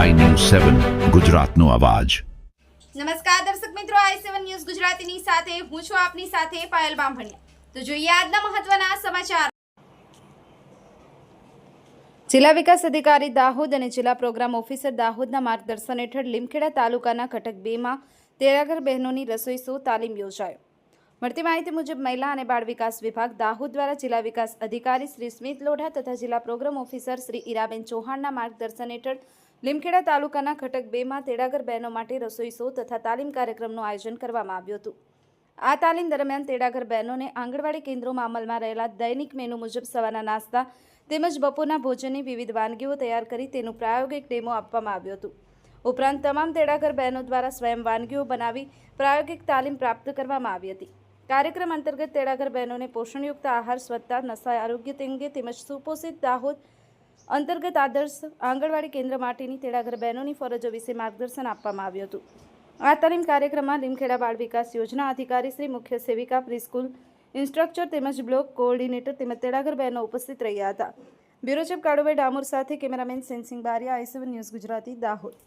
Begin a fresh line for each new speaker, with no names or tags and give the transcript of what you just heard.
સેવન ગુજરાતનો અવાજ.
નમસ્કાર દર્શક મિત્રો આઈ સેવન ન્યૂઝ ગુજરાતીની સાથે, હું છું આપની સાથે પાયલ બામભણિયા. તો જોઈએ આજના મહત્વના સમાચાર. જિલ્લા વિકાસ અધિકારી દાહોદ અને જિલ્લા પ્રોગ્રામ ઓફિસર દાહોદના માર્ગદર્શન હેઠળ લીમખેડા તાલુકાના ઘટક બેમાં તેરાગર બહેનોની રસોઈ શો તાલીમ યોજાયો. મળતી માહિતી મુજબ મહિલા અને બાળ વિકાસ વિભાગ દાહોદ દ્વારા જિલ્લા વિકાસ અધિકારી શ્રી સ્મિત લોઢા તથા જિલ્લા પ્રોગ્રામ ઓફિસર શ્રી ઈરાબેન ચૌહાણના માર્ગદર્શન હેઠળ લીમખેડા તાલુકાના ઘટક બેમાં તેડાગર બહેનો માટે રસોઈ શો તથા તાલીમ કાર્યક્રમનું આયોજન કરવામાં આવ્યું હતું. આ તાલીમ દરમિયાન તેડાગર બહેનોને આંગણવાડી કેન્દ્રોમાં અમલમાં રહેલા દૈનિક મેનુ મુજબ સવારના નાસ્તા તેમજ બપોરના ભોજનની વિવિધ વાનગીઓ તૈયાર કરી તેનું પ્રાયોગિક ડેમો આપવામાં આવ્યું હતું. ઉપરાંત તમામ તેડાગર બહેનો દ્વારા સ્વયં વાનગીઓ બનાવી પ્રાયોગિક તાલીમ પ્રાપ્ત કરવામાં આવી હતી. કાર્યક્રમ અંતર્ગત તેડાગર બહેનોને પોષણયુક્ત આહાર, સ્વચ્છતા નશા આરોગ્ય અંગે તેમજ સુપોષિત દાહોદ અંતર્ગત આદર્શ આંગણવાડી કેન્દ્ર માટેની તેડાગર બહેનોની ફરજો વિશે માર્ગદર્શન આપવામાં આવ્યું હતું. આ તાલીમ કાર્યક્રમમાં લીમખેડા બાળ વિકાસ યોજના અધિકારી શ્રી મુખ્ય સેવિકા, પ્રિસ્કૂલ ઇન્સ્ટ્રક્ટર તેમજ બ્લોક કોઓર્ડિનેટર તેમજ તેડાગર બહેનો ઉપસ્થિત રહ્યા હતા. બ્યુરો ચીફ કાળુભાઈ ડામોર સાથે cameraman Sensing Bariya IC one news Gujarati, Dahod.